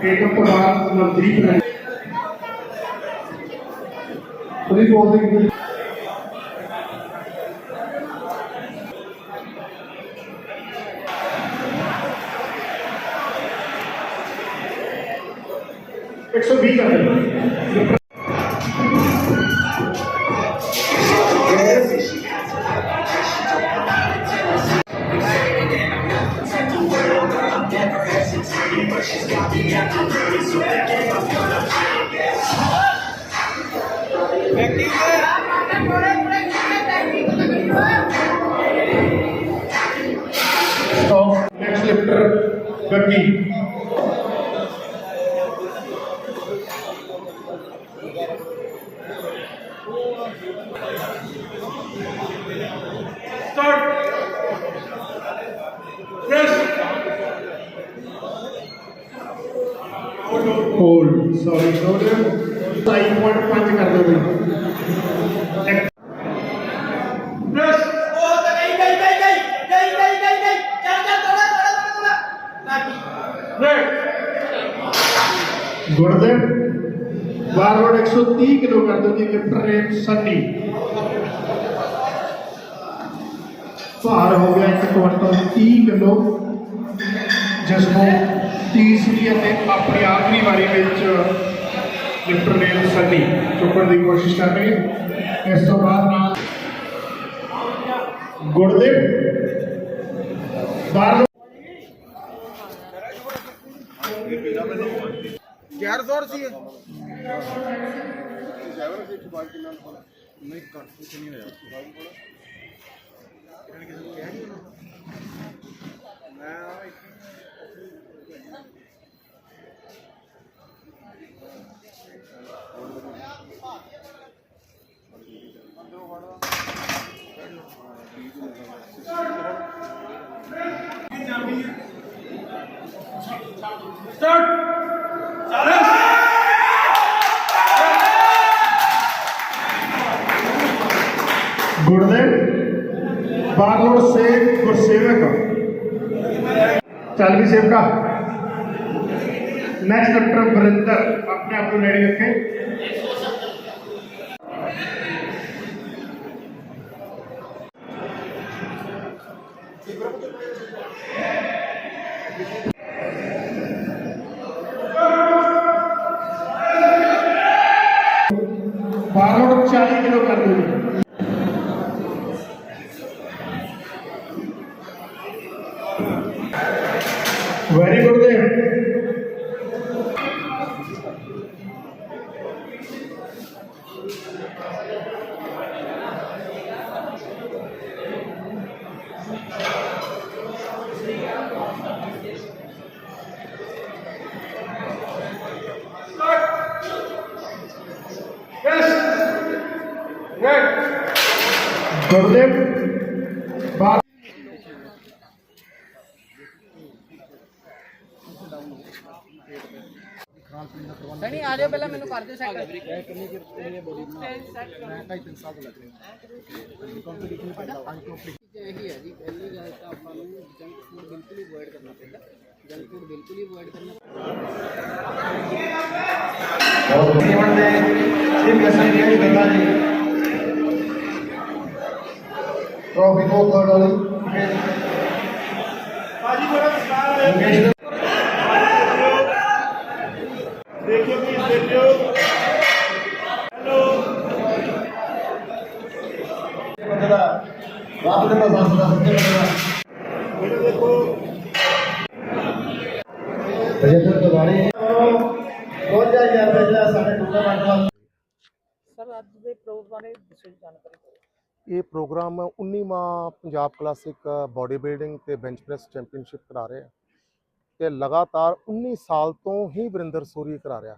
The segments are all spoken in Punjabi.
ਏਕਮ ਪ੍ਰਧਾਨ ਮਨਦੀਪ ਨੇ ਪ੍ਰੀਤ ਬੋਲਦੇ ਕਿ होल्ड सॉरी नोडियम 5.5 कर दो भाई। किलो कर दो प्रेम सनी भार हो गया एक क्विंटल तीह किलो। जिसको तीसरी अपने आप। ਪਾਣੀ ਵਿੱਚ ਲਿਫਟ ਰੇਲ ਸੱਡੀ ਚੁੱਕਣ ਦੀ ਕੋਸ਼ਿਸ਼ ਕਰ ਰਹੀ ਹੈ। ਇਸ ਤੋਂ ਬਾਅਦ ਨਾਲ ਗੁਰਦੇਵ ਬਾਹਰ ਯਾਰ ਜ਼ੋਰ ਸੀ ਡਰਾਈਵਰ ਦੇ ਇੱਕ ਬਾਲ ਕਿੰਨਾ ਕੋਲ ਨਹੀਂ ਕਰ ਕੁਝ ਨਹੀਂ ਹੋਇਆ ਬਾਲ ਕੋਲ ਇਹਨਾਂ ਕਿਸੇ ਨੂੰ ਕਹਿ ਨਹੀਂ ਮੈਂ गुड़दे बागलोड से गुरसेवक। चालवी सेवका। नेक्स्ट डॉक्टर वरिंदर अपने आप को रेडी रखें। Gurudev ਪਹਿਲਾਂ ਮੈਨੂੰ ਕਰ ਦਿਓ ਸੈੱਟ ਮੈਂ ਕਿੰਨੀ ਕਿਰ ਇਹ ਬੋਡੀ ਬਣਾ ਮੈਂ ਢਾਈ ਤਿੰਨ ਸਾਲ ਲੱਗ ਰਿਹਾ। ਕੰਪੀਟੀਸ਼ਨ ਪੈਂਦਾ ਪੰਜ ਕੰਪੀਟੀਸ਼ਨ ਇਹੀ ਹੈ ਜੀ। ਪਹਿਲੀ ਗੱਲ ਤਾਂ ਆਪਾਂ ਨੂੰ ਜੰਕ ਫੂਡ ਬਿਲਕੁਲ ਰੱਬ ਦੇ ਸੰਸ ਦਾ ਸੱਚੇ ਬੰਦੇ ਦਾ। ਮੈਨੂੰ ਦੇਖੋ ਰਜਿੰਦਰ ਤਿਵਾੜੀ 2000 ਰੁਪਏ ਜਿਹੜਾ ਸਾਡੇ ਟੂਰਨਾਮੈਂਟ ਦਾ ਸਰ ਅੱਜ ਦੇ ਪ੍ਰੋਗਰਾਮ ਬਾਰੇ ਦੱਸੋ ਜਾਣਕਾਰੀ ਦਿਓ। ਇਹ ਪ੍ਰੋਗਰਾਮ 19ਵਾਂ ਪੰਜਾਬ ਕਲਾਸਿਕ ਬਾਡੀ ਬਿਲਡਿੰਗ ਤੇ ਬੈਂਚ ਪ੍ਰੈਸ ਚੈਂਪੀਅਨਸ਼ਿਪ ਕਰਾ ਰਹੇ ਆ ਤੇ ਲਗਾਤਾਰ 19 ਸਾਲ ਤੋਂ ਹੀ ਵਰਿੰਦਰ ਸੂਰੀ ਕਰਾ ਰਿਹਾ।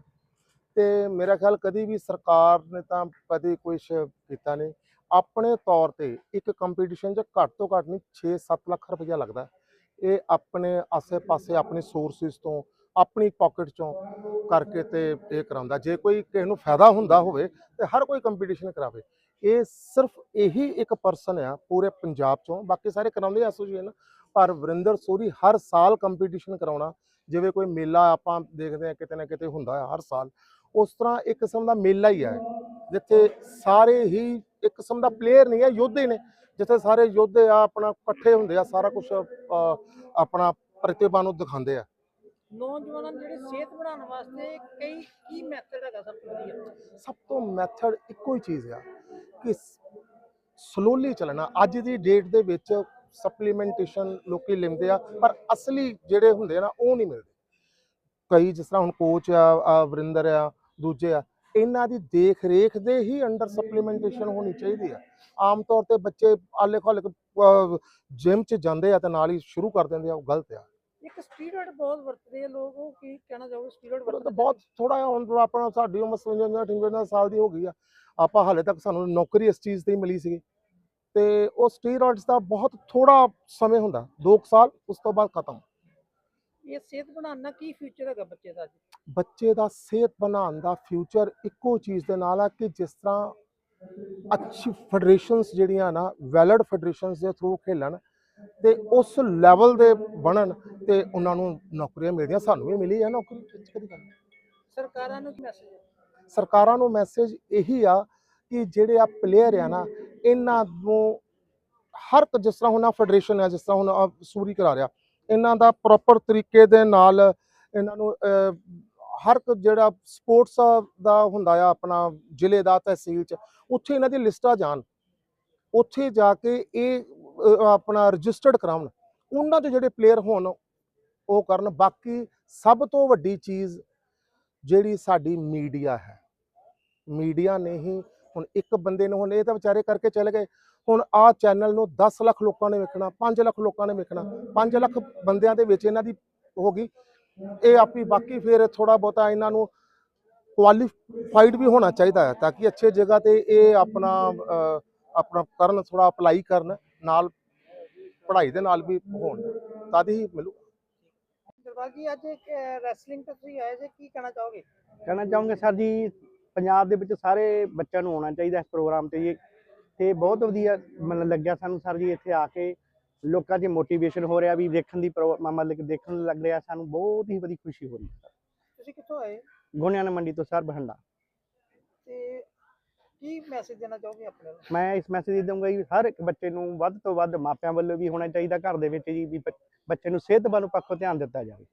ਤੇ ਮੇਰਾ ਖਿਆਲ ਕਦੀ ਵੀ ਸਰਕਾਰ ਨੇ ਤਾਂ ਕਦੀ ਕੁਝ ਕੀਤਾ ਨਹੀਂ। ਆਪਣੇ ਤੌਰ ਤੇ ਇੱਕ ਕੰਪੀਟੀਸ਼ਨ 'ਚ ਘੱਟ ਤੋਂ ਘੱਟ ਨਹੀਂ 6-7 ਲੱਖ ਰੁਪਈਆ ਲੱਗਦਾ ਇਹ ਆਪਣੇ ਆਸੇ-ਪਾਸੇ, ਆਪਣੇ ਸੋਰਸਿਸ ਤੋਂ, ਆਪਣੀ ਪਾਕਟ ਚੋਂ ਕਰਕੇ ਤੇ ਇਹ ਕਰਾਉਂਦਾ ਜੇ ਕੋਈ ਕਿਸੇ ਨੂੰ ਫਾਇਦਾ ਹੁੰਦਾ ਹੋਵੇ ਤੇ ਹਰ ਕੋਈ ਕੰਪੀਟੀਸ਼ਨ ਕਰਾਵੇ। ਇਹ ਸਿਰਫ ਇਹੀ ਇੱਕ ਪਰਸਨ ਆ ਪੂਰੇ ਪੰਜਾਬ ਚੋਂ, ਬਾਕੀ ਸਾਰੇ ਕਰਾਉਂਦੇ ਐਸੋਸੀਏਸ਼ਨ ਪਰ ਵਰਿੰਦਰ ਸੋਰੀ ਹਰ ਸਾਲ ਕੰਪੀਟੀਸ਼ਨ ਕਰਾਉਣਾ, ਜਿਵੇਂ ਕੋਈ ਮੇਲਾ ਆਪਾਂ ਦੇਖਦੇ ਆ, ਕਿਤੇ ਨਾ ਕਿਤੇ ਹੁੰਦਾ ਹੈ ਹਰ ਸਾਲ, ਉਸ ਤਰ੍ਹਾਂ ਇੱਕ ਕਿਸਮ ਦਾ ਮੇਲਾ ਹੀ ਹੈ ਜਿੱਥੇ ਸਾਰੇ ਹੀ ਇੱਕ ਕਿਸਮ ਦਾ ਪਲੇਅਰ ਨਹੀਂ ਹੈ ਯੋਧੇ ਨੇ। ਜਿੱਥੇ ਸਾਰੇ ਯੋਧੇ ਆ ਆਪਣਾ ਇਕੱਠੇ ਹੁੰਦੇ ਆ ਸਾਰਾ ਕੁਝ ਆਪਣਾ ਪ੍ਰਤਿਭਾ ਨੂੰ ਦਿਖਾਉਂਦੇ ਆ। ਨੌਜਵਾਨਾਂ ਜਿਹੜੀ ਸਿਹਤ ਬਣਾਉਣ ਵਾਸਤੇ ਕਈ ਕੀ ਮੈਥਡ ਹੈਗਾ ਸਭ ਤੋਂ ਵਧੀਆ? ਸਭ ਤੋਂ ਮੈਥਡ ਇੱਕੋ ਹੀ ਚੀਜ਼ ਆ ਕਿ ਸਲੋਲੀ ਚੱਲਣਾ। ਅੱਜ ਦੀ ਡੇਟ ਦੇ ਵਿੱਚ ਸਪਲੀਮੈਂਟੇਸ਼ਨ ਲੋਕੀ ਲੈਂਦੇ ਆ ਪਰ ਅਸਲੀ ਜਿਹੜੇ ਹੁੰਦੇ ਆ ਨਾ ਉਹ ਨਹੀਂ ਮਿਲਦੇ। ਕਈ ਜਿਸ ਤਰ੍ਹਾਂ ਹੁਣ ਕੋਚ ਆ ਵਰਿੰਦਰ ਆ ਦੂਜੇ ਆ ਇਹਨਾਂ ਦੀ ਦੇਖ ਰੇਖ ਦੇ ਹੀ ਅੰਡਰ ਸਪਲੀਮੈਂਟੇਸ਼ਨ ਹੋਣੀ ਚਾਹੀਦੀ ਆ ਆਮ ਤੌਰ ਤੇ ਬੱਚੇ ਆਲੇ ਖਾਲੇ ਜਿਮ 'ਚ ਜਾਂਦੇ ਆ ਤੇ ਨਾਲ ਹੀ ਸ਼ੁਰੂ ਕਰ ਦਿੰਦੇ ਆ ਉਹ ਗਲਤ ਆ। ਇੱਕ ਸਟੀਰੋਇਡ ਬਹੁਤ ਵਰਤਦੇ ਆ ਲੋਕ ਉਹ ਕੀ ਕਹਿਣਾ ਚਾਹੋਗੇ? ਸਟੀਰੋਇਡ ਵਰਤਦੇ ਬਹੁਤ ਥੋੜਾ ਜਿਹਾ ਹੁਣ ਆਪਣਾ ਸਾਡੀ ਉਮਰ 55 58 ਸਾਲ ਦੀ ਹੋ ਗਈ ਆ। ਆਪਾਂ ਹਾਲੇ ਤੱਕ ਸਾਨੂੰ ਨੌਕਰੀ ਇਸ ਚੀਜ਼ ਤੇ ਹੀ ਮਿਲੀ ਸੀਗੀ। ਤੇ ਉਹ ਸਟੀਰੋਇਡਸ ਦਾ ਬਹੁਤ ਥੋੜਾ ਸਮੇਂ ਹੁੰਦਾ 2 ਸਾਲ ਉਸ ਤੋਂ ਬਾਅਦ ਖਤਮ। ਇਹ ਸਿਹਤ ਬਣਾਉਣ ਨਾਲ ਕੀ ਫਿਊਚਰ ਹੈਗਾ ਬੱਚੇ ਦਾ ਅੱਜ? ਬੱਚੇ ਦਾ ਸਿਹਤ ਬਣਾਉਣ ਦਾ ਫਿਊਚਰ ਇੱਕੋ ਚੀਜ਼ ਦੇ ਨਾਲ ਆ ਕਿ ਜਿਸ ਤਰ੍ਹਾਂ ਅੱਛੀ ਫੈਡਰੇਸ਼ਨਸ ਜਿਹੜੀਆਂ ਨਾ ਵੈਲਿਡ ਫੈਡਰੇਸ਼ਨਸ ਦੇ ਥਰੂ ਖੇਲਣ ਤੇ ਉਸ ਲੈਵਲ ਦੇ ਬਣਨ ਤੇ ਉਹਨਾਂ ਨੂੰ ਨੌਕਰੀਆਂ ਮਿਲਦੀਆਂ। ਸਾਨੂੰ ਵੀ ਮਿਲੀ ਹੈ ਨੌਕਰੀ। ਗੱਲ। ਸਰਕਾਰਾਂ ਨੂੰ ਕੀ ਮੈਸੇਜ ਸਰਕਾਰਾਂ ਨੂੰ ਮੈਸੇਜ ਇਹੀ ਆ ਕਿ ਜਿਹੜੇ ਆ ਪਲੇਅਰ ਆ ਨਾ ਇਹਨਾਂ ਨੂੰ ਹਰ ਜਿਸ ਤਰ੍ਹਾਂ ਹੁਣ ਆ ਫੈਡਰੇਸ਼ਨ ਆ ਜਿਸ ਤਰ੍ਹਾਂ ਹੁਣ ਸੂਰੀ ਕਰਾ ਰਿਹਾ ਇਹਨਾਂ ਦਾ ਪ੍ਰੋਪਰ ਤਰੀਕੇ ਦੇ ਨਾਲ ਇਹਨਾਂ ਨੂੰ ਹਰ ਜਿਹੜਾ ਸਪੋਰਟਸ ਦਾ ਹੁੰਦਾ ਆ ਆਪਣਾ ਜ਼ਿਲ੍ਹੇ ਦਾ, ਤਹਿਸੀਲ ਚ, ਉੱਥੇ ਇਹਨਾਂ ਦੀ ਲਿਸਟਾਂ ਜਾਣ। ਉੱਥੇ ਜਾ ਕੇ ਇਹ ਆਪਣਾ ਰਜਿਸਟਰਡ ਕਰਾਉਣ। ਉਹਨਾਂ ਦੇ ਜਿਹੜੇ ਪਲੇਅਰ ਹੋਣ, ਉਹ ਕਰਨ। ਬਾਕੀ ਸਭ ਤੋਂ ਵੱਡੀ ਚੀਜ਼ ਜਿਹੜੀ ਸਾਡੀ ਮੀਡੀਆ ਹੈ। ਮੀਡੀਆ ਨੇ ਹੀ ਹੁਣ ਇੱਕ ਬੰਦੇ ਨੂੰ ਹੁਣ ਇਹ ਤਾਂ ਵਿਚਾਰੇ ਕਰਕੇ ਚਲੇ ਗਏ। ਹੁਣ ਆਹ ਚੈਨਲ ਨੂੰ 10 ਲੱਖ ਲੋਕਾਂ ਨੇ ਵੇਖਣਾ 5 ਲੱਖ ਲੋਕਾਂ ਨੇ ਵੇਖਣਾ 5 ਲੱਖ ਬੰਦਿਆਂ ਦੇ ਵਿੱਚ ਇਹਨਾਂ ਦੀ ਹੋ ਗਈ। ਇਹ ਆਪੀ ਬਾਕੀ ਫਿਰ ਥੋੜਾ ਬਹੁਤਾ ਇਹਨਾਂ ਨੂੰ ਕੁਆਲੀਫਾਈਡ ਵੀ ਹੋਣਾ ਚਾਹੀਦਾ ਹੈ ਤਾਂ ਕਿ ਅੱਛੇ ਜਗ੍ਹਾ ਤੇ ਇਹ ਆਪਣਾ ਆਪਣਾ ਕਰਨ ਥੋੜਾ ਅਪਲਾਈ ਕਰਨ ਨਾਲ ਪੜ੍ਹਾਈ ਦੇ ਨਾਲ ਵੀ ਹੋਣ। ਤਦ ਹੀ ਮਿਲੂ। ਜੀ ਅੱਜ ਇੱਕ ਰੈਸਲਿੰਗ ਤੇ ਤੁਸੀਂ ਆਏ ਜੇ ਕੀ ਕਹਿਣਾ ਚਾਹੋਗੇ? ਕਹਿਣਾ ਚਾਹੂੰਗਾ ਸਰ ਜੀ ਪੰਜਾਬ ਦੇ ਵਿੱਚ ਸਾਰੇ ਬੱਚਿਆਂ ਨੂੰ ਆਉਣਾ ਚਾਹੀਦਾ ਇਸ ਪ੍ਰੋਗਰਾਮ ਤੇ ਜੀ। ਤੇ ਬਹੁਤ ਵਧੀਆ ਮਨ ਲੱਗਿਆ ਸਾਨੂੰ ਸਰ ਜੀ ਇੱਥੇ ਆ ਕੇ। ਲੋਕਾਂ 'ਚ ਮੋਟੀਵੇਸ਼ਨ ਹੋ ਰਿਹਾ ਵੀ ਦੇਖਣ ਦੀ ਮਤਲਬ ਦੇਖਣ ਨੂੰ ਲੱਗ ਰਿਹਾ ਸਾਨੂੰ ਬਹੁਤ ਹੀ ਵਧੀਆ ਖੁਸ਼ੀ ਹੋ ਰਹੀ ਹੈ ਤੁਸੀਂ ਕਿੱਥੋਂ ਆਏ? ਗੋਨਿਆਣਾ ਮੰਡੀ ਤੋਂ ਸਰ ਬਠਿੰਡਾ। ਤੇ ਕੀ ਮੈਸੇਜ ਦੇਣਾ ਚਾਹੋਗੇ ਆਪਣੇ ਨੂੰ ਮੈਂ ਇਸ ਮੈਸੇਜ ਦੇ ਦਊਂਗਾ ਜੀ ਹਰ ਇੱਕ ਬੱਚੇ ਨੂੰ ਵੱਧ ਤੋਂ ਵੱਧ ਮਾਪਿਆਂ ਵੱਲੋਂ ਵੀ ਹੋਣਾ ਚਾਹੀਦਾ ਘਰ ਦੇ ਵਿੱਚ ਜੀ ਵੀ ਬੱਚੇ ਨੂੰ ਸਿਹਤਮੰਦ ਪੱਖੋਂ ਧਿਆਨ ਦਿੱਤਾ ਜਾਵੇ।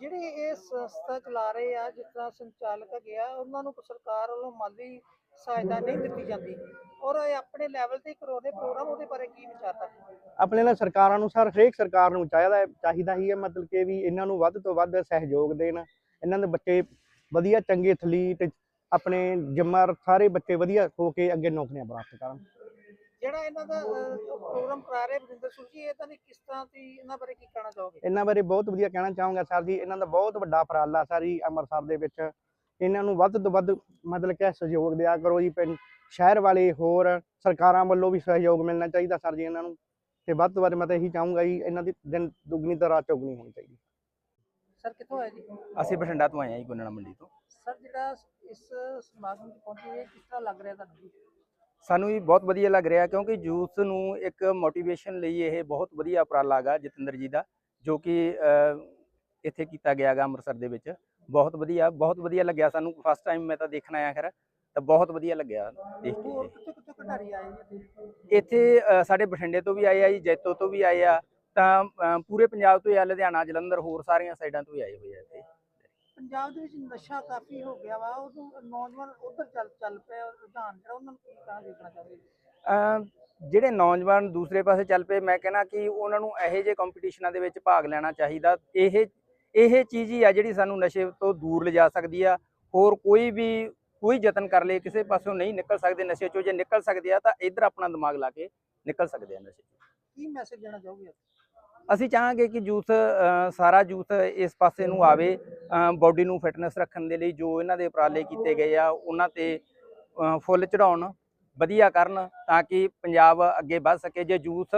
ਜਿਹੜੇ ਇਹ ਸੰਸਥਾ ਚਲਾ ਰਹੇ ਆ, ਜਿਸ ਤਰ੍ਹਾਂ ਸੰਚਾਲਕ ਹੈਗੇ ਉਹਨਾਂ ਨੂੰ ਸਰਕਾਰ ਵੱਲੋਂ ਮਾਲੀ ਸਹਾਇਤਾ ਨਹੀਂ ਦਿੱਤੀ ਜਾਂਦੀ। ਔਰ ਇਹ ਆਪਣੇ ਲੈਵਲ ਤੇ ਕਰਾਉਂਦੇ ਪ੍ਰੋਗਰਾਮ ਉਹਦੇ ਬਾਰੇ ਕੀ ਵਿਚਾਰ ਆਪਣੇ ਨਾਲ ਸਰਕਾਰਾਂ ਨੂੰ ਸਰ, ਹਰੇਕ ਸਰਕਾਰ ਨੂੰ ਚਾਹੀਦਾ ਚਾਹੀਦਾ ਹੀ ਹੈ, ਮਤਲਬ ਕਿ ਵੀ ਇਹਨਾਂ ਨੂੰ ਵੱਧ ਤੋਂ ਵੱਧ ਸਹਿਯੋਗ ਦੇਣ। ਇਹਨਾਂ ਦੇ ਬੱਚੇ ਵਧੀਆ, ਚੰਗੇ ਐਥਲੀਟ ਆਪਣੇ ਜਿੰਮਰ ਸਾਰੇ ਬੱਚੇ ਵਧੀਆ ਹੋ ਕੇ ਅੱਗੇ ਨੌਕਰੀਆਂ ਪ੍ਰਾਪਤ ਕਰਨ। ਜਿਹੜਾ ਇਹਨਾਂ ਦਾ ਪ੍ਰੋਗਰਾਮ ਕਰਾ ਰਹੇ ਵਰਿੰਦਰ ਸੁਰ ਜੀ ਇਹ ਤਾਂ ਨਹੀਂ ਕਿਸ ਤਰ੍ਹਾਂ ਦੀ ਇਹਨਾਂ ਬਾਰੇ ਕੀ ਕਹਿਣਾ ਚਾਹੋਗੇ? ਇਹਨਾਂ ਬਾਰੇ ਬਹੁਤ ਵਧੀਆ ਕਹਿਣਾ ਚਾਹੂੰਗਾ ਸਰ ਜੀ। ਇਹਨਾਂ ਦਾ ਬਹੁਤ ਵੱਡਾ ਉਪਰਾਲਾ ਸਰ ਜੀ ਅੰਮ੍ਰਿਤਸਰ ਦੇ ਵਿੱਚ। ਇਹਨਾਂ ਨੂੰ ਵੱਧ ਤੋਂ ਵੱਧ ਮਤਲਬ ਕਿ ਸਹਿਯੋਗ ਦਿਆ ਕਰੋ ਜੀ। ਪਿੰਡ ਸ਼ਹਿਰ ਵਾਲੇ ਹੋਰ ਸਰਕਾਰਾਂ ਵੱਲੋਂ ਵੀ ਸਹਿਯੋਗ ਮਿਲਣਾ ਚਾਹੀਦਾ ਸਰ ਜੀ ਇਹਨਾਂ ਨੂੰ। ਤੇ ਵੱਧ ਤੋਂ ਵੱਧ ਮੈਂ ਤਾਂ ਇਹੀ ਚਾਹੂੰਗਾ ਜੀ ਇਹਨਾਂ ਦੀ ਦਿਨ ਦੁੱਗਣੀ ਤੇ ਰਾਤ ਚੌਗਣੀ ਹੋਣੀ ਚਾਹੀਦੀ। ਸਰ ਕਿੱਥੋਂ ਆਏ ਜੀ? ਅਸੀਂ ਬਠਿੰਡਾ ਤੋਂ ਆਏ ਹਾਂ ਜੀ ਗੁੰਨਣਾ ਮੰਡੀ ਤੋਂ। ਸਰ ਜਿਹੜਾ ਇਸ ਸਮਾਗਮ 'ਚ ਪਹੁੰਚੇ ਕਿਸ ਤਰ੍ਹਾਂ ਲੱਗ ਰਿਹਾ ਤੁਹਾਨੂੰ? ਜੀ ਸਾਨੂੰ ਵੀ ਬਹੁਤ ਵਧੀਆ ਲੱਗ ਰਿਹਾ ਕਿਉਂਕਿ ਯੂਥ ਨੂੰ ਇੱਕ ਮੋਟੀਵੇਸ਼ਨ ਲਈ ਇਹ ਬਹੁਤ ਵਧੀਆ ਉਪਰਾਲਾ ਗਾ ਜਤਿੰਦਰ ਜੀ ਦਾ ਜੋ ਕਿ ਇੱਥੇ ਕੀਤਾ ਗਿਆ ਗਾ ਅੰਮ੍ਰਿਤਸਰ ਦੇ ਵਿੱਚ। ਬਹੁਤ ਵਧੀਆ ਬਹੁਤ ਵਧੀਆ ਲੱਗਿਆ ਸਾਨੂੰ। ਫਸਟ ਟਾਈਮ ਮੈਂ ਤਾਂ ਦੇਖਣ ਆਇਆ ਖੈਰ ਤਾਂ ਬਹੁਤ ਵਧੀਆ ਲੱਗਿਆ ਦੇਖ ਕੇ ਇੱਥੇ? ਸਾਡੇ ਬਠਿੰਡੇ ਤੋਂ ਵੀ ਆਏ ਆ ਜੀ ਜੈਤੋ ਤੋਂ ਵੀ ਆਏ ਆ ਤਾਂ ਪੂਰੇ ਪੰਜਾਬ ਤੋਂ ਆ ਲੁਧਿਆਣਾ ਜਲੰਧਰ ਹੋਰ ਸਾਰੀਆਂ ਸਾਈਡਾਂ ਤੋਂ ਆਏ ਹੋਏ ਆ ਇੱਥੇ। ਪੰਜਾਬ ਦੇ ਵਿੱਚ ਨਸ਼ਾ ਕਾਫੀ ਹੋ ਗਿਆ ਵਾ ਉਦੋਂ ਨੌਜਵਾਨ ਉਧਰ ਚੱਲ ਚੱਲ ਪਿਆ ਰੁਝਾਨ ਜਿਹੜਾ ਉਹਨਾਂ ਨੂੰ ਕੀ ਕਹਾਂ ਦੇਖਣਾ ਚਾਹੁੰਦੇ ਜਿਹੜੇ ਨੌਜਵਾਨ ਦੂਸਰੇ ਪਾਸੇ ਚੱਲ ਪਏ ਮੈਂ ਕਹਿੰਦਾ ਕਿ ਉਹਨਾਂ ਨੂੰ ਇਹੋ ਜਿਹੇ ਕੰਪੀਟੀਸ਼ਨਾਂ ਦੇ ਵਿੱਚ ਭਾਗ ਲੈਣਾ ਚਾਹੀਦਾ। ਇਹ ਇਹ ਚੀਜ਼ ਹੀ ਆ ਜਿਹੜੀ ਸਾਨੂੰ ਨਸ਼ੇ ਤੋਂ ਦੂਰ ਲਿਜਾ ਸਕਦੀ ਆ। ਹੋਰ ਕੋਈ ਵੀ ਕੋਈ ਯਤਨ ਕਰ ਲੇ ਕਿਸੇ ਪਾਸੋਂ ਨਹੀਂ ਨਿਕਲ ਸਕਦੇ ਨਸ਼ੇ ਚੋਂ। ਜੇ ਨਿਕਲ ਸਕਦੇ ਆ ਤਾਂ ਇੱਧਰ ਆਪਣਾ ਦਿਮਾਗ ਲਾ ਕੇ ਨਿਕਲ ਸਕਦੇ ਆ ਨਸ਼ੇ ਚੋਂ। ਕੀ ਮੈਸੇਜ ਦੇਣਾ ਚਾਹੋਗੇ? ਅਸੀਂ ਚਾਹਾਂਗੇ ਕਿ ਯੂਥ ਸਾਰਾ ਜੂਥ ਇਸ ਪਾਸੇ ਨੂੰ ਆਵੇ ਬਾਡੀ ਨੂੰ ਫਿਟਨੈਸ ਰੱਖਣ ਦੇ ਲਈ ਜੋ ਇਹਨਾਂ ਦੇ ਉਪਰਾਲੇ ਕੀਤੇ ਗਏ ਆ, ਉਹਨਾਂ ਤੇ ਫੁੱਲ ਚੜਾਉਣ ਵਧੀਆ ਕਰਨ ਤਾਂ ਕਿ ਪੰਜਾਬ ਅੱਗੇ ਵੱਧ ਸਕੇ। ਜੇ ਯੂਥ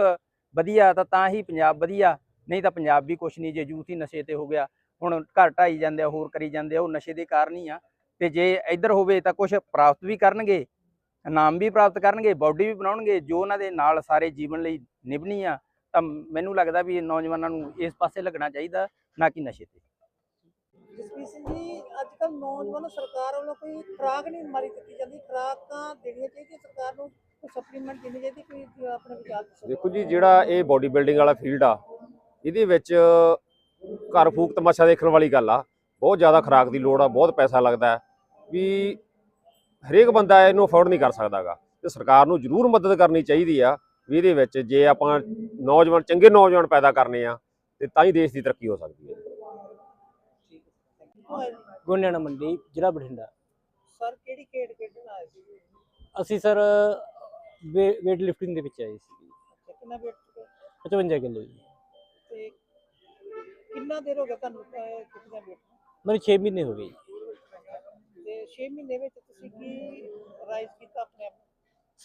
ਵਧੀਆ ਤਾਂ ਤਾਂ ਹੀ ਪੰਜਾਬ ਵਧੀਆ, ਨਹੀਂ ਤਾਂ ਪੰਜਾਬ ਵੀ ਕੁਛ ਨਹੀਂ। ਜੇ ਯੂਥ ਹੀ ਨਸ਼ੇ ਤੇ ਹੋ ਗਿਆ, ਹੁਣ ਘਰ ਢਾਈ ਜਾਂਦੇ ਆ, ਹੋਰ ਕਰੀ ਜਾਂਦੇ ਆ, ਉਹ ਨਸ਼ੇ ਦੇ ਕਾਰਨ ਹੀ ਆ। ਤੇ ਜੇ ਇੱਧਰ ਹੋਵੇ ਤਾਂ ਕੁਝ ਪ੍ਰਾਪਤ ਵੀ ਕਰਨਗੇ, ਨਾਮ ਵੀ ਪ੍ਰਾਪਤ ਕਰਨਗੇ, ਬਾਡੀ ਵੀ ਬਣਾਉਣਗੇ, ਜੋ ਉਹਨਾਂ ਦੇ ਨਾਲ ਸਾਰੇ ਜੀਵਨ ਲਈ ਨਿਭਣੀ ਆ ਤਾਂ ਮੈਨੂੰ ਲੱਗਦਾ ਵੀ ਨੌਜਵਾਨਾਂ ਨੂੰ ਇਸ ਪਾਸੇ ਲੱਗਣਾ ਚਾਹੀਦਾ ਨਾ ਕਿ ਨਸ਼ੇ ਤੇ। ਜਸਪੀਰ ਸਿੰਘ ਜੀ ਅੱਜ ਕੱਲ ਨੌਜਵਾਨ ਸਰਕਾਰ ਵੱਲੋਂ ਕੋਈ ਖੁਰਾਕ ਨਹੀਂ ਮਾਰੀ ਦਿੱਤੀ ਜਾਂਦੀ। ਖੁਰਾਕਾਂ ਦੇਣੀਆਂ ਚਾਹੀਦੀਆਂ ਸਰਕਾਰ ਨੂੰ ਕੋਈ ਸਪਲੀਮੈਂਟ ਦੇਣੀ ਚਾਹੀਦੀ ਕੋਈ ਅਹ, ਆਪਣੇ ਵਿਚਾਰ ਦੱਸੋ। ਦੇਖੋ ਜੀ ਜਿਹੜਾ ਇਹ ਬਾਡੀ ਬਿਲਡਿੰਗ ਵਾਲਾ ਫੀਲਡ ਆ ਇਹਦੇ ਵਿੱਚ ਘਰ ਫੂਕ ਤਮਾਸ਼ਾ ਦੇਖਣ ਵਾਲੀ ਗੱਲ ਆ। ਬਹੁਤ ਜ਼ਿਆਦਾ ਖੁਰਾਕ ਦੀ ਲੋੜ ਆ ਬਹੁਤ ਪੈਸਾ ਲੱਗਦਾ ਵੀ ਹਰੇਕ ਬੰਦਾ ਇਹਨੂੰ ਅਫੋਰਡ ਨਹੀਂ ਕਰ ਸਕਦਾਗਾ। ਤੇ ਸਰਕਾਰ ਨੂੰ ਜ਼ਰੂਰ ਮਦਦ ਕਰਨੀ ਚਾਹੀਦੀ ਆ। ਵੀ ਇਹਦੇ ਵਿੱਚ ਜੇ ਆਪਾਂ ਨੌਜਵਾਨ ਚੰਗੇ ਨੌਜਵਾਨ ਪੈਦਾ ਕਰਨੇ ਆ ਤੇ ਤਾਂ ਹੀ ਦੇਸ਼ ਦੀ ਤਰੱਕੀ ਹੋ ਸਕਦੀ ਹੈ। ਗੋਨਿਆਣਾ ਮੰਡੀ ਜ਼ਿਲ੍ਹਾ ਬਠਿੰਡਾ। ਸਰ ਕਿਹੜੀ ਖੇਡ ਖੇਡਣ ਆਏ ਸੀ? ਅਸੀਂ ਸਰ weight ਲਿਫਟਿੰਗ ਦੇ ਵਿੱਚ ਆਏ ਸੀ। ਅੱਛਾ ਕਿੰਨਾ ਵੇਟ ਚੁੱਕੇ 55 ਕਿਲੋ ਜੀ। ਤੇ ਕਿੰਨਾ ਦੇਰ ਹੋ ਗਿਆ ਤੁਹਾਨੂੰ ਕਿੰਨਾ ਵੇਟ ਮੈਨੂੰ 6 ਮਹੀਨੇ ਹੋ ਗਏ। ਜੀ ਤੇ 6 ਮਹੀਨੇ ਵਿੱਚ ਤੁਸੀਂ ਕੀ ਰਾਈਜ਼ ਕੀਤਾ ਆਪਣੇ ਆਪ?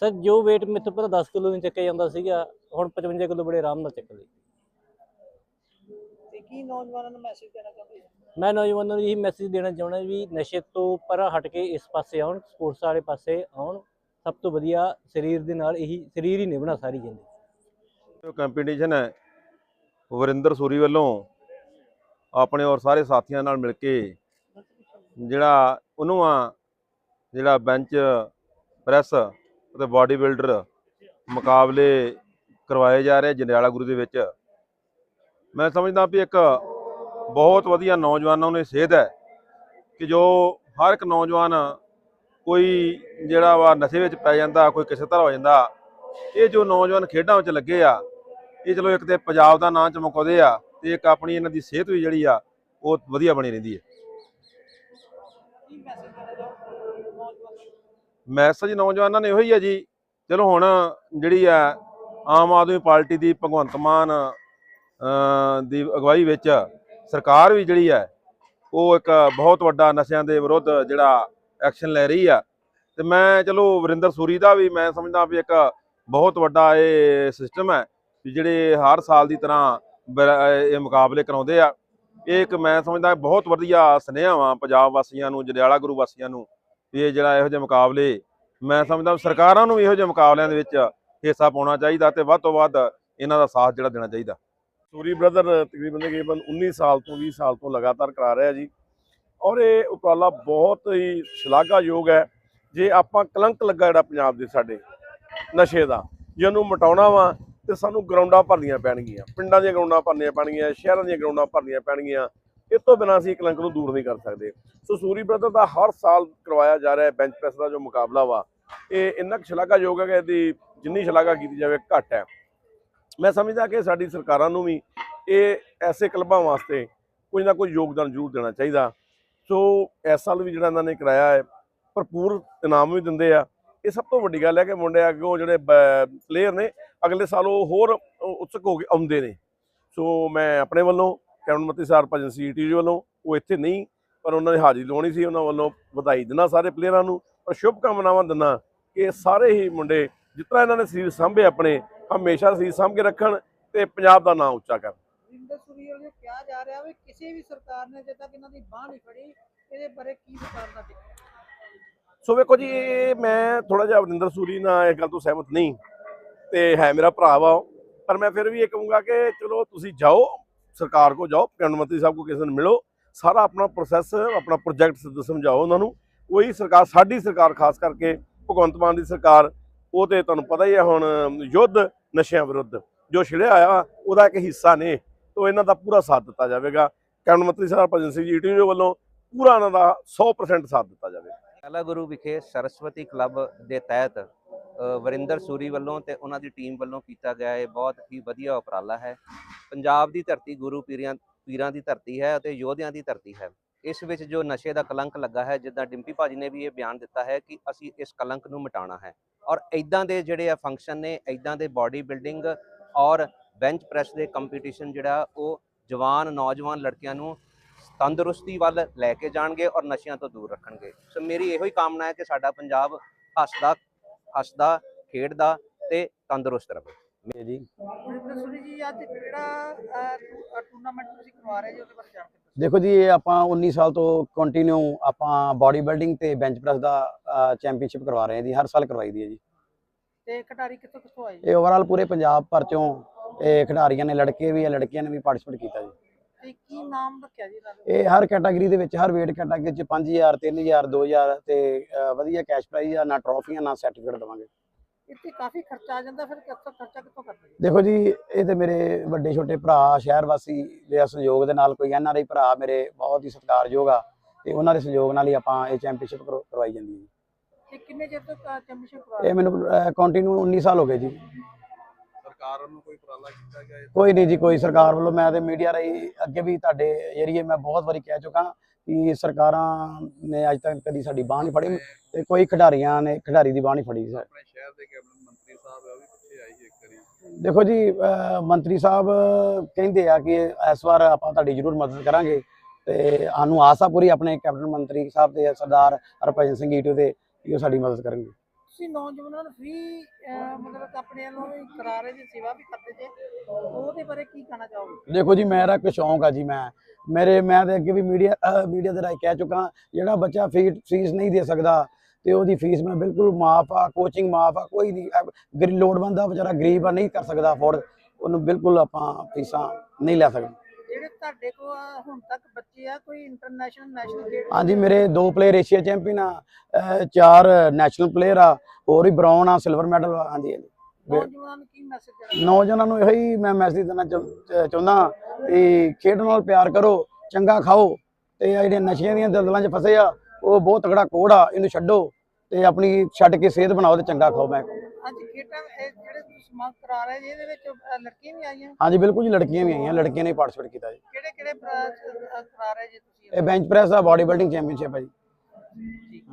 ਸਰ ਜੋ weight ਮੇਰੇ ਤੋਂ ਪਹਿਲਾਂ 10 ਕਿਲੋ ਨਹੀਂ ਚੱਕਿਆ ਜਾਂਦਾ ਸੀਗਾ ਹੁਣ 55 ਕਿਲੋ ਬੜੇ ਆਰਾਮ ਨਾਲ ਚੱਕ ਲਈ ਤੇ ਕੀ ਨੌਜਵਾਨਾਂ ਨੂੰ ਮੈਸੇਜ ਦੇਣਾ ਚਾਹੁੰਦੇ ਹੋ? ਮੈਂ ਨੌਜਵਾਨਾਂ ਨੂੰ ਇਹ ਮੈਸੇਜ ਦੇਣਾ ਚਾਹੁੰਦਾ ਵੀ ਨਸ਼ੇ ਤੋਂ ਪਰਾਂ ਹਟ ਕੇ ਇਸ ਪਾਸੇ ਆਉਣ ਸਪੋਰਟਸ ਵਾਲੇ ਪਾਸੇ ਆਉਣ। ਸਭ ਤੋਂ ਵਧੀਆ ਸਰੀਰ ਦੇ ਨਾਲ ਇਹੀ ਸਰੀਰ ਹੀ ਨਿਭਣਾ ਸਾਰੀ ਜ਼ਿੰਦਗੀ। ਜੋ ਕੰਪੀਟੀਸ਼ਨ ਹੈ ਵਰਿੰਦਰ ਸੂਰੀ ਵੱਲੋਂ ਆਪਣੇ ਔਰ ਸਾਰੇ ਸਾਥੀਆਂ ਨਾਲ ਮਿਲ ਕੇ ਜਿਹੜਾ ਉਹਨੂੰ ਆ ਜਿਹੜਾ ਬੈਂਚ ਪ੍ਰੈਸ ਅਤੇ ਬਾਡੀ ਬਿਲਡਰ ਮੁਕਾਬਲੇ ਕਰਵਾਏ ਜਾ ਰਹੇ ਜੰਡਿਆਲਾ ਗੁਰੂ ਦੇ ਵਿੱਚ। ਮੈਂ ਸਮਝਦਾ ਵੀ ਇੱਕ ਬਹੁਤ ਵਧੀਆ ਨੌਜਵਾਨਾਂ ਨੂੰ ਇਹ ਸੇਧ ਹੈ ਕਿ ਜੋ ਹਰ ਇੱਕ ਨੌਜਵਾਨ ਕੋਈ ਜਿਹੜਾ ਵਾ ਨਸ਼ੇ ਵਿੱਚ ਪੈ ਜਾਂਦਾ, ਕੋਈ ਕਿਸੇ ਤਰ੍ਹਾਂ ਹੋ ਜਾਂਦਾ, ਇਹ ਜੋ ਨੌਜਵਾਨ ਖੇਡਾਂ ਵਿੱਚ ਲੱਗੇ ਆ, ਇਹ ਚਲੋ ਇੱਕ ਤੇ ਪੰਜਾਬ ਦਾ ਨਾਂ ਚਮਕਾਉਂਦੇ ਆ ਤੇ ਇੱਕ ਆਪਣੀ ਇਹਨਾਂ ਦੀ ਸਿਹਤ ਵੀ ਜਿਹੜੀ ਆ, ਉਹ ਵਧੀਆ ਬਣੀ ਰਹਿੰਦੀ ਹੈ ਕੀ ਮੈਸੇਜ ਦੇਣਾ ਚਾਹੋਗੇ ਨੌਜਵਾਨਾਂ ਨੂੰ ਮੈਸੇਜ ਨੌਜਵਾਨਾਂ ਨੇ ਉਹੀ ਹੈ ਜੀ, ਚਲੋ ਹੁਣ ਜਿਹੜੀ ਆ ਆਮ ਆਦਮੀ ਪਾਰਟੀ ਦੀ ਭਗਵੰਤ ਮਾਨ ਦੀ ਅਗਵਾਈ ਵਿੱਚ ਸਰਕਾਰ ਵੀ ਜਿਹੜੀ ਹੈ, ਉਹ ਇੱਕ ਬਹੁਤ ਵੱਡਾ ਨਸ਼ਿਆਂ ਦੇ ਵਿਰੁੱਧ ਜਿਹੜਾ ਐਕਸ਼ਨ ਲੈ ਰਹੀ ਆ। ਤੇ ਮੈਂ ਚਲੋ ਵਰਿੰਦਰ ਸੂਰੀ ਦਾ ਵੀ ਮੈਂ ਸਮਝਦਾ ਵੀ ਇੱਕ ਬਹੁਤ ਵੱਡਾ ਇਹ ਸਿਸਟਮ ਹੈ ਵੀ ਜਿਹੜੇ ਹਰ ਸਾਲ ਦੀ ਤਰ੍ਹਾਂ ਬ- ਇਹ ਮੁਕਾਬਲੇ ਕਰਾਉਂਦੇ ਆ। ਇਹ ਇੱਕ ਮੈਂ ਸਮਝਦਾ ਬਹੁਤ ਵਧੀਆ ਸੁਨੇਹਾ ਵਾ ਪੰਜਾਬ ਵਾਸੀਆਂ ਨੂੰ ਜੰਡਿਆਲਾ ਗੁਰੂ ਵਾਸੀਆਂ ਨੂੰ ਇਹ ਜਿਹੜਾ ਇਹੋ ਜਿਹੇ ਮੁਕਾਬਲੇ, ਮੈਂ ਸਮਝਦਾ ਸਰਕਾਰਾਂ ਨੂੰ ਵੀ ਇਹੋ ਜਿਹੇ ਮੁਕਾਬਲਿਆਂ ਦੇ ਵਿੱਚ ਹਿੱਸਾ ਪਾਉਣਾ ਚਾਹੀਦਾ ਤੇ ਵੱਧ ਤੋਂ ਵੱਧ ਇਹਨਾਂ ਦਾ ਸਾਥ ਜਿਹੜਾ ਦੇਣਾ ਚਾਹੀਦਾ। ਸੂਰੀ ਬ੍ਰਦਰ, ਤਕਰੀਬਨ ਤਕਰੀਬਨ 19 ਸਾਲ ਤੋਂ 20 ਸਾਲ ਤੋਂ ਲਗਾਤਾਰ ਕਰਾ ਰਿਹਾ ਜੀ। ਔਰ ਇਹ ਉਪਰਾਲਾ ਬਹੁਤ ਹੀ ਸ਼ਲਾਘਾਯੋਗ ਹੈ। ਜੇ ਆਪਾਂ ਕਲੰਕ ਲੱਗਾ ਜਿਹੜਾ ਪੰਜਾਬ ਦੇ ਸਾਡੇ ਨਸ਼ੇ ਦਾ, ਜੇ ਉਹਨੂੰ ਮਟਾਉਣਾ ਵਾ ਤੇ ਸਾਨੂੰ ਗਰਾਊਂਡਾਂ ਭਰਨੀਆਂ ਪੈਣਗੀਆਂ, ਪਿੰਡਾਂ ਦੀਆਂ ਗਰਾਊਂਡਾਂ ਭਰਨੀਆਂ ਪੈਣਗੀਆਂ, ਸ਼ਹਿਰਾਂ ਦੀਆਂ ਗਰਾਊਂਡਾਂ ਭਰਨੀਆਂ ਪੈਣਗੀਆਂ। ਇਹ ਤੋਂ ਬਿਨਾਂ ਅਸੀਂ ਕਲੰਕ ਨੂੰ ਦੂਰ ਨਹੀਂ ਕਰ ਸਕਦੇ। ਸੋ ਸੂਰੀ ਬ੍ਰਦਰ ਦਾ ਹਰ ਸਾਲ ਕਰਵਾਇਆ ਜਾ ਰਿਹਾ ਬੈਂਚ ਪ੍ਰੈਸ ਦਾ ਜੋ ਮੁਕਾਬਲਾ ਵਾ, ਇਹ ਇੰਨਾ ਕੁ ਸ਼ਲਾਘਾਯੋਗ ਹੈ ਕਿ ਇਹਦੀ ਜਿੰਨੀ ਸ਼ਲਾਘਾ ਕੀਤੀ ਜਾਵੇ ਘੱਟ ਹੈ। ਮੈਂ ਸਮਝਦਾ ਕਿ ਸਾਡੀ ਸਰਕਾਰਾਂ ਨੂੰ ਵੀ ਇਹ ਐਸੇ ਕਲਬਾਂ ਵਾਸਤੇ ਕੁਝ ਨਾ ਕੁਝ ਯੋਗਦਾਨ ਜ਼ਰੂਰ ਦੇਣਾ ਚਾਹੀਦਾ। ਸੋ ਇਸ ਸਾਲ ਵੀ ਜਿਹੜਾ ਇਹਨਾਂ ਨੇ ਕਰਾਇਆ ਹੈ, ਭਰਪੂਰ ਇਨਾਮ ਵੀ ਦਿੰਦੇ ਆ। ਇਹ ਸਭ ਤੋਂ ਵੱਡੀ ਗੱਲ ਹੈ ਕਿ ਮੁੰਡੇ ਅੱਗੋਂ ਜਿਹੜੇ ਪਲੇਅਰ ਨੇ, ਅਗਲੇ ਸਾਲ ਉਹ ਹੋਰ ਉਤਸੁਕ ਹੋ ਕੇ ਆਉਂਦੇ ਨੇ। ਸੋ ਮੈਂ ਆਪਣੇ ਵੱਲੋਂ ਕੈਪਟਨ ਮਤੀ ਸਰ ਭਜਨ ਸੀਟੀ ਵੱਲੋਂ ਉਹ ਇੱਥੇ ਨਹੀਂ ਪਰ ਉਹਨਾਂ ਦੀ ਹਾਜ਼ਰੀ ਲਾਉਣੀ ਸੀ ਉਹਨਾਂ ਵੱਲੋਂ ਵਧਾਈ ਦਿੰਦਾ ਸਾਰੇ ਪਲੇਅਰਾਂ ਨੂੰ ਪਰ ਸ਼ੁਭ ਕਾਮਨਾਵਾਂ ਦਿੰਦਾ ਕਿ ਸਾਰੇ ਹੀ ਮੁੰਡੇ ਤਰ੍ਹਾਂ ਇਹਨਾਂ ਨੇ ਸਰੀਰ ਸਾਂਭੇ ਆਪਣੇ ਹਮੇਸ਼ਾ ਸਰੀਰ ਸਾਂਭ ਕੇ ਰੱਖਣ ਤੇ ਪੰਜਾਬ ਦਾ ਨਾਮ ਉੱਚਾ ਕਰਨ ਰਿੰਦਰ ਸੂਰੀ ਵੱਲੋਂ ਕਿਹਾ ਜਾ ਰਿਹਾ ਵੀ ਕਿਸੇ ਵੀ ਸਰਕਾਰ ਨੇ ਜਦ ਤੱਕ ਇਹਨਾਂ ਦੀ ਬਾਹ ਨਹੀਂ ਫੜੀ ਇਹਦੇ ਬਾਰੇ ਕੀ ਵਿਚਾਰ ਦਾ ਸੋ ਵੇਖੋ ਜੀ ਮੈਂ ਥੋੜਾ ਜਿਹਾ ਅਵਰਿੰਦਰ ਸੂਰੀ ਨਾਲ ਇਸ ਗੱਲ ਤੋਂ ਸਹਿਮਤ ਨਹੀਂ ਤੇ ਹੈ ਮੇਰਾ ਭਰਾ ਵਾ। ਪਰ ਮੈਂ ਫਿਰ ਵੀ ਇਹ ਕਹੂੰਗਾ ਕਿ ਚਲੋ ਤੁਸੀਂ ਜਾਓ ਸਰਕਾਰ ਕੋ ਜਾਓ ਕੈਬਨਿਟ ਮੰਤਰੀ ਸਾਹਿਬ ਕੋ ਕਿਸੇ ਨੂੰ ਮਿਲੋ, ਸਾਰਾ ਆਪਣਾ ਪ੍ਰੋਸੈਸ ਆਪਣਾ ਪ੍ਰੋਜੈਕਟ ਸਮਝਾਓ ਉਹਨਾਂ ਨੂੰ। ਉਹੀ ਸਰਕਾਰ, ਸਾਡੀ ਸਰਕਾਰ ਖਾਸ ਕਰਕੇ, ਭਗਵੰਤ ਮਾਨ ਦੀ ਸਰਕਾਰ, ਉਹ ਤੇ ਤੁਹਾਨੂੰ ਪਤਾ ਹੀ ਹੈ ਹੁਣ, ਯੁੱਧ, ਨਸ਼ਿਆਂ ਵਿਰੁੱਧ। ਜੋ ਛਿੜਿਆ ਆਇਆ ਉਹਦਾ ਇੱਕ ਹਿੱਸਾ ਨੇ, ਤੋਂ ਇਹਨਾਂ ਦਾ ਪੂਰਾ ਸਾਥ ਦਿੱਤਾ ਜਾਵੇਗਾ। ਕੈਬਨਿਟ ਮੰਤਰੀ ਸਾਹਿਬ ਭਜਨ ਸਿੰਘ ਜੀ ਈਟੀਓ ਵੱਲੋਂ ਪੂਰਾ ਇਹਨਾਂ ਦਾ 100% ਸਾਥ ਦਿੱਤਾ ਜਾਵੇਗਾ। ਕਾਲਾ ਗੁਰੂ ਵਿਖੇ ਸਰਸਵਤੀ ਕਲੱਬ ਦੇ ਤਹਿਤ ਵਰਿੰਦਰ ਸੂਰੀ ਵੱਲੋਂ ਤੇ ਉਹਨਾਂ ਦੀ ਟੀਮ ਵੱਲੋਂ ਕੀਤਾ ਗਿਆ ਇਹ ਬਹੁਤ ਹੀ ਵਧੀਆ ਉਪਰਾਲਾ ਹੈ। ਪੰਜਾਬ ਦੀ ਧਰਤੀ ਗੁਰੂ ਪੀਰਾਂ ਪੀਰਾਂ ਦੀ ਧਰਤੀ ਹੈ ਅਤੇ ਯੋਧਿਆਂ ਦੀ ਧਰਤੀ ਹੈ। ਇਸ ਵਿੱਚ ਜੋ ਨਸ਼ੇ ਦਾ ਕਲੰਕ ਲੱਗਾ ਹੈ, ਜਿੱਦਾਂ ਡਿੰਪੀ ਭਾਜੀ ਨੇ ਵੀ ਇਹ ਬਿਆਨ ਦਿੱਤਾ ਹੈ ਕਿ ਅਸੀਂ ਇਸ ਕਲੰਕ ਨੂੰ ਮਿਟਾਉਣਾ ਹੈ। ਔਰ ਇਦਾਂ ਦੇ ਜਿਹੜੇ ਆ ਫੰਕਸ਼ਨ ਨੇ ਇਦਾਂ ਦੇ ਬਾਡੀ ਬਿਲਡਿੰਗ ਔਰ ਬੈਂਚ ਪ੍ਰੈਸ ਦੇ ਕੰਪੀਟੀਸ਼ਨ ਜਿਹੜਾ ਉਹ ਜਵਾਨ, ਨੌਜਵਾਨ ਲੜਕਿਆਂ ਨੂੰ ਤੰਦਰੁਸਤੀ ਵੱਲ ਲੈ ਕੇ ਜਾਣਗੇ ਔਰ ਨਸ਼ਿਆਂ ਤੋਂ ਦੂਰ ਰੱਖਣਗੇ। ਸੋ ਮੇਰੀ ਇਹੋ ਹੀ ਕਾਮਨਾ ਹੈ ਕਿ ਸਾਡਾ ਪੰਜਾਬ ਹੱਸਦਾ ਹੱਸਦਾ ਖੇਡਦਾ ਤੇ ਤੰਦਰੁਸਤ ਰਹੇ। ਜੀ। ਰਿੰਦਰ ਸੂਰੀ ਜੀ ਅੱਜ ਕਿਹੜਾ ਟੂਰਨਾਮੈਂਟ ਤੁਸੀਂ ਕਰਵਾ ਰਹੇ ਜੀ ਉਹਦੇ ਬਾਰੇ ਜਾਣਕਾਰੀ ਦਿਓ। ਦੇਖੋ ਜੀ ਇਹ ਆਪਾਂ 19 ਸਾਲ ਤੋਂ ਕੰਟੀਨਿਊ ਆਪਾਂ ਬਾਡੀ ਬਿਲਡਿੰਗ ਤੇ ਬੈਂਚ ਪ੍ਰੈਸ ਦਾ ਚੈਂਪੀਅਨਸ਼ਿਪ ਕਰਵਾ ਰਹੇ ਹਾਂ ਜੀ ਹਰ ਸਾਲ ਕਰਵਾਈ ਦੀ ਹੈ ਜੀ। ਤੇ ਖਿਡਾਰੀ ਕਿੱਥੋਂ ਕਿੱਥੋਂ ਆਏ ਜੀ? ਇਹ ਓਵਰਆਲ ਪੂਰੇ ਪੰਜਾਬ ਭਰ ਚੋਂ ਇਹ ਖਿਡਾਰੀਆਂ ਨੇ ਲੜਕੇ ਵੀ ਆ ਲੜਕੀਆਂ ਨੇ ਵੀ ਪਾਰਟਿਸਿਪੇਟ ਕੀਤਾ ਜੀ। ਤੇ ਕੀ ਨਾਮ ਰੱਖਿਆ ਜੀ ਇਹਨਾਂ ਦਾ ਇਹ ਹਰ ਕੈਟਾਗਰੀ ਦੇ ਵਿੱਚ ਹਰ weight ਕੈਟਾਗਰੀ 'ਚ 5000 3000 2000 ਤੇ ਅ, ਵਧੀਆ ਕੈਸ਼ ਪ੍ਰਾਈਜ਼ ਆ ਨਾ ਟਰੋਫੀਆਂ ਨਾ ਸਰਟੀਫਿਕੇਟ ਦਵਾਂਗੇ। ਇੱਥੇ ਕਾਫੀ ਖਰਚਾ ਆ ਜਾਂਦਾ ਫਿਰ ਕਿੱਥੋਂ ਖਰਚਾ ਕਿੱਥੋਂ ਕਰਦੇ ਜੀ? ਦੇਖੋ ਜੀ ਇਹ ਤੇ ਮੇਰੇ ਵੱਡੇ ਛੋਟੇ ਭਰਾ ਸ਼ਹਿਰ ਵਾਸੀ ਦੇ ਸਹਿਯੋਗ ਦੇ ਨਾਲ ਕੋਈ ਐਨਆਰਆਈ ਭਰਾ ਮੇਰੇ ਬਹੁਤ ਹੀ ਸਤਿਕਾਰਯੋਗ ਆ ਤੇ ਉਹਨਾਂ ਦੇ ਸਹਿਯੋਗ ਨਾਲ ਹੀ ਆਪਾਂ ਇਹ ਚੈਂਪੀਅਨਸ਼ਿਪ ਕਰਵਾਈ ਜਾਂਦੀ ਹੈ ਜੀ। ਤੇ ਕਿੰਨੇ ਚਿਰ ਤੋਂ ਚੈਂਪੀਅਨਸ਼ਿਪ ਕਰਵਾ ਇਹ ਮੈਨੂੰ ਕੰਟੀਨਿਊ 19 ਸਾਲ ਹੋ ਗਏ ਜੀ। ਸਰਕਾਰ ਵੱਲੋਂ ਕੋਈ ਉਪਰਾਲਾ ਕੀਤਾ ਗਿਆ ਹੈ? ਕੋਈ ਨਹੀਂ ਜੀ ਕੋਈ ਸਰਕਾਰ ਵੱਲੋਂ ਮੈਂ ਤੇ ਮੀਡੀਆ ਰਾਹੀਂ ਅੱਗੇ ਵੀ ਤੁਹਾਡੇ ਏਰੀਏ ਮੈਂ ਬਹੁਤ ਵਾਰੀ ਕਹਿ ਚੁੱਕਾ ਕਿ ਸਰਕਾਰਾਂ ਨੇ ਅੱਜ ਤੱਕ ਕਦੀ ਸਾਡੀ ਬਾਂਹ ਨਹੀਂ ਫੜੀ ਤੇ ਕੋਈ ਖਿਡਾਰੀਆਂ ਨੇ ਖਿਡਾਰੀ ਦੀ ਬਾਂਹ ਨਹੀਂ ਫੜੀ ਸਰ। ਆਪਣੇ ਸ਼ਹਿਰ ਦੇ ਕੈਬਨਿਟ ਮੰਤਰੀ ਸਾਹਿਬ ਹੈ ਉਹ ਵੀ ਪਿੱਛੇ ਆਈ ਸੀ ਇੱਕ ਵਾਰੀ। ਦੇਖੋ ਜੀ ਮੰਤਰੀ ਸਾਹਿਬ ਕਹਿੰਦੇ ਆ ਕਿ ਇਸ ਵਾਰ ਆਪਾਂ ਤੁਹਾਡੀ ਜ਼ਰੂਰ ਮਦਦ ਕਰਾਂਗੇ ਤੇ ਸਾਨੂੰ ਆਸ ਆ ਪੂਰੀ ਆਪਣੇ ਕੈਬਨਿਟ ਮੰਤਰੀ ਸਾਹਿਬ ਤੇ ਸਰਦਾਰ ਹਰਭਜਨ ਸਿੰਘ ਈਟੂ ਦੇ ਕਿ ਉਹ ਸਾਡੀ ਮਦਦ ਕਰਨਗੇ। ਤੁਸੀਂ ਨੌਜਵਾਨਾਂ ਨੂੰ ਫ੍ਰੀ ਮਤਲਬ ਆਪਣੇ ਵੱਲੋਂ ਵੀ ਕਰਾ ਰਹੇ ਜੀ, ਸੇਵਾ ਵੀ ਕਰਦੇ ਜੇ, ਉਹਦੇ ਬਾਰੇ ਕੀ ਕਹਿਣਾ ਚਾਹੋਗੇ? ਦੇਖੋ ਜੀ, ਮੇਰਾ ਇੱਕ ਸ਼ੌਂਕ ਆ ਜੀ ਮੈਂ। ਮੇਰੇ, ਮੈਂ ਤੇ ਅੱਗੇ ਵੀ ਮੀਡੀਆ ਮੀਡੀਆ ਦੇ ਰਾਹੀਂ ਕਹਿ ਚੁੱਕਾ, ਜਿਹੜਾ ਬੱਚਾ ਫੀਸ ਨਹੀਂ ਦੇ ਸਕਦਾ, ਤੇ ਉਹਦੀ ਫੀਸ ਮੈਂ ਬਿਲਕੁਲ ਮਾਫ ਆ ਕੋਚਿੰਗ ਮਾਫ ਆ, ਕੋਈ ਨਹੀਂ ਲੋੜਵੰਦ ਆ, ਵਿਚਾਰਾ ਗਰੀਬ ਆ, ਨਹੀਂ ਕਰ ਸਕਦਾ ਅਫੋਰਡ ਉਹਨੂੰ ਬਿਲਕੁਲ ਆਪਾਂ ਫੀਸਾਂ ਨਹੀਂ ਲੈ ਸਕਦੇ। ਜਿਹੜੇ ਤੁਹਾਡੇ ਕੋਲ ਹੁਣ ਤੱਕ ਬੱਚੇ ਆ ਕੋਈ ਇੰਟਰਨੈਸ਼ਨਲ ਨੈਸ਼ਨਲ ਖੇਡ ਹਾਂਜੀ ਮੇਰੇ ਦੋ ਪਲੇਅਰ ਏਸ਼ੀਆ ਚੈਂਪੀਅਨ ਆ ਚਾਰ ਨੈਸ਼ਨਲ ਪਲੇਅਰ ਆ ਹੋਰ ਵੀ ਬ੍ਰਾਊਨ ਆ ਸਿਲਵਰ ਮੈਡਲ ਆ ਹਾਂਜੀ ਹਾਂਜੀ। ਨੌਜਵਾਨਾਂ ਨੂੰ ਕੀ ਮੈਸੇਜ ਦੇਣਾ ਨੌਜਵਾਨਾਂ ਨੂੰ ਇਹੋ ਹੀ ਮੈਂ ਮੈਸੇਜ ਦੇਣਾ ਚਾਹੁੰਦਾ ਕਿ ਖੇਡ ਨਾਲ ਪਿਆਰ ਕਰੋ ਚੰਗਾ ਖਾਓ ਤੇ ਆ ਜਿਹੜੀਆਂ ਨਸ਼ਿਆਂ ਦੀਆਂ ਦਲਦਲਾਂ 'ਚ ਫਸੇ ਆ ਉਹ ਬਹੁਤ ਤਗੜਾ ਕੋੜ ਆ ਇਹਨੂੰ ਛੱਡੋ। ਤੇ ਆਪਣੀ ਛੱਡ ਕੇ ਸਿਹਤ ਬਣਾਓ ਤੇ ਚੰਗਾ ਖਾਓ ਮੈਂ। ਅੱਜ ਖੇਡਾਂ ਇਹ ਜਿਹੜੇ ਤੁਸੀਂ ਸਮਾਗਮ ਕਰਾ ਰਹੇ ਜੀ ਇਹਦੇ ਵਿੱਚ ਲੜਕੀਆਂ ਵੀ ਆਈਆਂ? ਹਾਂਜੀ ਬਿਲਕੁਲ ਜੀ ਲੜਕੀਆਂ ਵੀ ਆਈਆਂ ਲੜਕੀਆਂ ਨੇ ਪਾਰਟਿਸਿਪੇਟ ਕੀਤਾ ਜੀ। ਕਿਹੜੇ ਕਿਹੜੇ ਕਰਾ ਰਹੇ ਜੀ ਤੁਸੀਂ? ਇਹ ਬੈਂਚ ਪ੍ਰੈਸ ਆ ਬਾਡੀ ਬਿਲਡਿੰਗ ਚੈਂਪੀਅਨਸ਼ਿਪ ਹੈ ਜੀ। ਠੀਕ